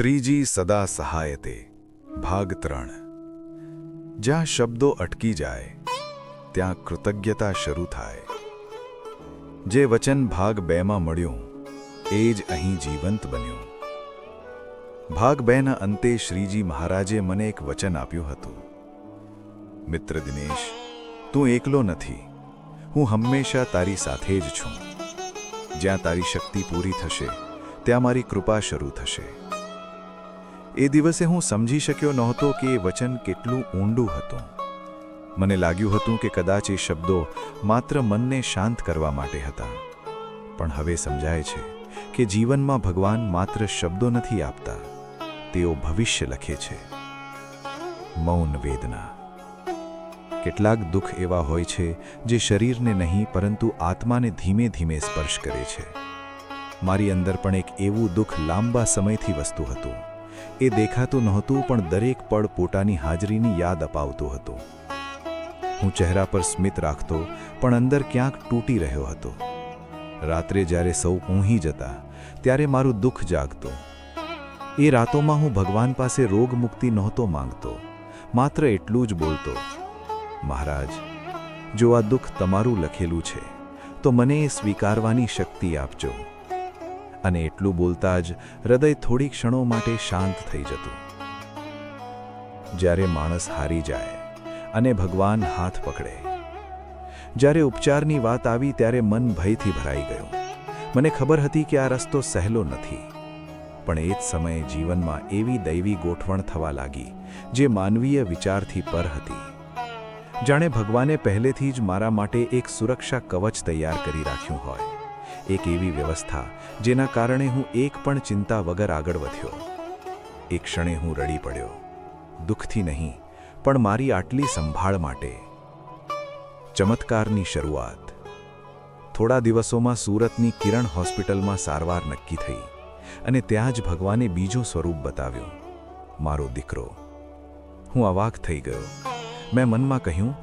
શ્રીજી સદા સહાયતે। ભાગ ત્રણ। જ્યાં શબ્દો અટકી જાય, ત્યાં કૃતજ્ઞતા શરૂ થાય। જે વચન ભાગ બેમાં મળ્યું, એ જ અહીં જીવંત બન્યું। ભાગ બેના અંતે શ્રીજી મહારાજે મને એક વચન આપ્યું હતું। મિત્ર દિનેશ, તું એકલો નથી, હું હંમેશા તારી સાથે જ છું। જ્યાં તારી શક્તિ પૂરી થશે, ત્યાં મારી કૃપા શરૂ થશે। એ દિવસે હું સમજી શક્યો નહોતો કે એ વચન કેટલું ઊંડું હતું. મને લાગ્યું હતું કે કદાચ એ શબ્દો માત્ર મનને શાંત કરવા માટે હતા. પણ હવે સમજાય છે કે જીવનમાં ભગવાન માત્ર શબ્દો નથી આપતા, તેઓ ભવિષ્ય લખે છે. મૌન વેદના. કેટલાક દુઃખ એવા હોય છે જે શરીરને નહીં, પરંતુ આત્માને ધીમે ધીમે સ્પર્શ કરે છે. મારી અંદર પણ એક એવું દુઃખ લાંબા સમયથી વસ્તુ હતું. એ દેખાતું નહોતું, પણ દરેક પળ પોતાની હાજરીની યાદ અપાવતું હતું. હું ચહેરા પર સ્મિત રાખતો, પણ અંદર ક્યાંક તૂટી રહ્યો હતો. રાત્રે જ્યારે સૌ ઊંઘી જતા, ત્યારે મારું દુઃખ જાગતું. એ રાતોમાં હું ભગવાન પાસે રોગ મુક્તિ નહોતો માંગતો, માત્ર એટલું જ બોલતો, મહારાજ, જો આ દુઃખ તમારું લખેલું છે, તો મને એ સ્વીકારવાની શક્તિ આપજો. અને એટલું બોલતા જ હૃદય થોડી ક્ષણો માટે શાંત થઈ જતું. જ્યારે માણસ હારી જાય અને ભગવાન હાથ પકડે. જ્યારે ઉપચારની વાત આવી ત્યારે મન ભયથી ભરાઈ ગયું. મને ખબર હતી કે આ રસ્તો સહેલો નથી. પણ એ જ સમયે જીવનમાં એવી દૈવી ગોઠવણ થવા લાગી, જે માનવીય વિચારથી પર હતી. જાણે ભગવાને પહેલેથી જ મારા માટે એક સુરક્ષા કવચ તૈયાર કરી રાખ્યું હોય. એક એવી વ્યવસ્થા જેના કારણે હું એક પણ ચિંતા વગર આગળ વધ્યો. એક ક્ષણે હું રડી પડ્યો. દુઃખથી નહીં, પણ મારી આટલી સંભાળ માટે. ચમત્કારની શરૂઆત. થોડા દિવસોમાં સુરતની કિરણ હોસ્પિટલમાં સારવાર નક્કી થઈ અને ત્યાં જ ભગવાને બીજો સ્વરૂપ બતાવ્યું. મારો દીકરો. હું અવાક થઈ ગયો. મેં મનમાં કહ્યું,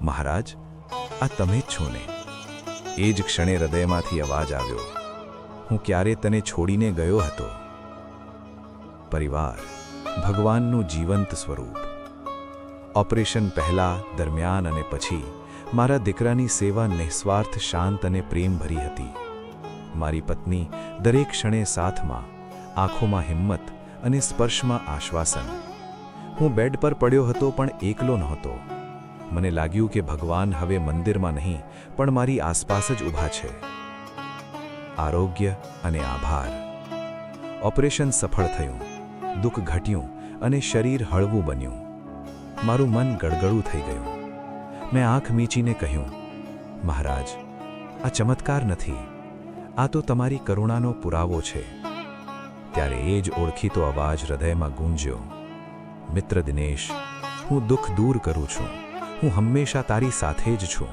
મહારાજ, આ તમે જ છો ને? એ જ ક્ષણે હૃદયમાંથી અવાજ આવ્યો, હું ક્યારે તને છોડીને ગયો હતો? પરિવાર, ભગવાનનું જીવંત સ્વરૂપ. ઓપરેશન પહેલા, દરમિયાન અને પછી મારા દીકરાની સેવા નિસ્વાર્થ, શાંત અને પ્રેમભરી હતી. મારી પત્ની દરેક ક્ષણે સાથમાં, આંખોમાં હિંમત અને સ્પર્શમાં આશ્વાસન. હું બેડ પર પડ્યો હતો પણ એકલો નહોતો. મને લાગ્યું કે ભગવાન હવે મંદિરમાં નહીં, પણ મારી આસપાસ જ ઊભા છે. આરોગ્ય અને આભાર. ઓપરેશન સફળ થયું. દુઃખ ઘટ્યું અને શરીર હળવું બન્યું. મારું મન ગળગળું થઈ ગયું. મેં આંખ મીચીને કહ્યું, મહારાજ, આ ચમત્કાર નથી. આ તો તમારી કરુણાનો પુરાવો છે. ત્યારે એ જ ઓળખીતો અવાજ હૃદયમાં ગુંજ્યો. મિત્ર દિનેશ, હું દુઃખ દૂર કરું છું. હું હંમેશા તારી સાથે જ છું.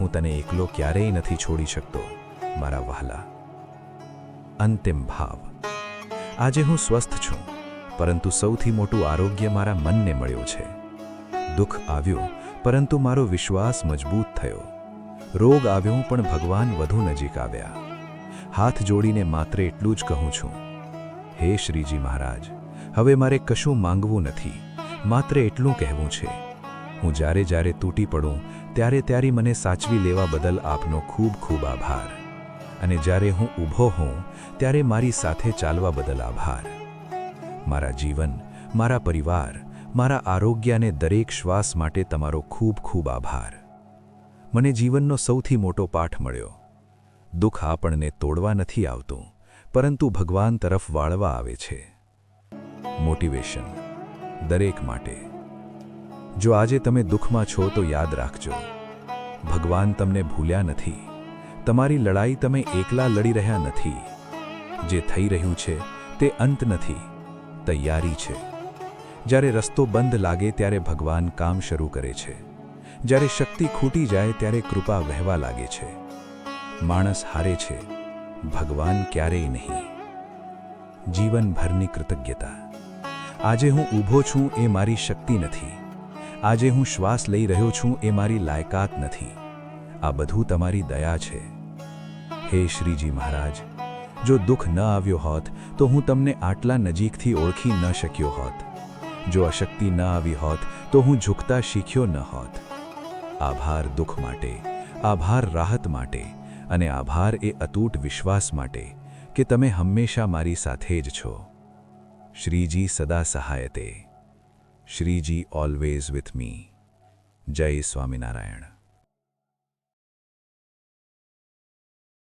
હું તને એકલો ક્યારેય નથી છોડી શકતો, મારા વહાલા. અંતિમ ભાવ. આજે હું સ્વસ્થ છું, પરંતુ સૌથી મોટું આરોગ્ય મારા મનને મળ્યું છે. દુઃખ આવ્યું, પરંતુ મારો વિશ્વાસ મજબૂત થયો. રોગ આવ્યો, પણ ભગવાન વધુ નજીક આવ્યા. હાથ જોડીને માત્ર એટલું જ કહું છું. હે શ્રીજી મહારાજ, હવે મારે કશું માંગવું નથી. માત્ર એટલું કહેવું છે. હું જ્યારે જ્યારે તૂટી પડું, ત્યારે ત્યારે મને સાચવી લેવા બદલ આપનો ખૂબ ખૂબ આભાર. અને જ્યારે હું ઊભો હોઉં, ત્યારે મારી સાથે ચાલવા બદલ આભાર. મારા જીવન, મારા પરિવાર, મારા આરોગ્ય અને દરેક શ્વાસ માટે તમારો ખૂબ ખૂબ આભાર. મને જીવનનો સૌથી મોટો પાઠ મળ્યો. દુઃખ આપણને તોડવા નથી આવતું, પરંતુ ભગવાન તરફ વાળવા આવે છે. મોટિવેશન દરેક માટે. જો આજે તમે દુઃખમાં છો તો યાદ રાખજો. ભગવાન તમને ભૂલ્યા નથી. તમારી લડાઈ તમે એકલા લડી રહ્યા નથી. જે થઈ રહ્યું છે તે અંત નથી. તૈયારી છે. જ્યારે રસ્તો બંધ લાગે ત્યારે ભગવાન કામ શરૂ કરે છે. જ્યારે શક્તિ ખૂટી જાય ત્યારે કૃપા વહેવા લાગે છે. માણસ હારે છે. ભગવાન ક્યારેય નહીં. જીવનભરની કૃતજ્ઞતા. આજે હું ઊભો છું એ મારી શક્તિ નથી. આજે હું શ્વાસ લઈ રહ્યો છું એ મારી લાયકાત નથી. આ બધું તમારી દયા છે. હે શ્રીજી મહારાજ, જો દુઃખ ન આવ્યો હોત, તો હું તમને આટલા નજીકથી ઓળખી ન શક્યો હોત. જો અશક્તિ ન આવી હોત, તો હું ઝૂકતા શીખ્યો ન હોત. આભાર દુઃખ માટે, આભાર રાહત માટે, અને આભાર એ અતૂટ વિશ્વાસ માટે કે તમે હંમેશા મારી સાથે જ છો. શ્રીજી સદા સહાયતે. શ્રીજી ઓલવેઝ વિથ મી જય સ્વામિનારાયણ.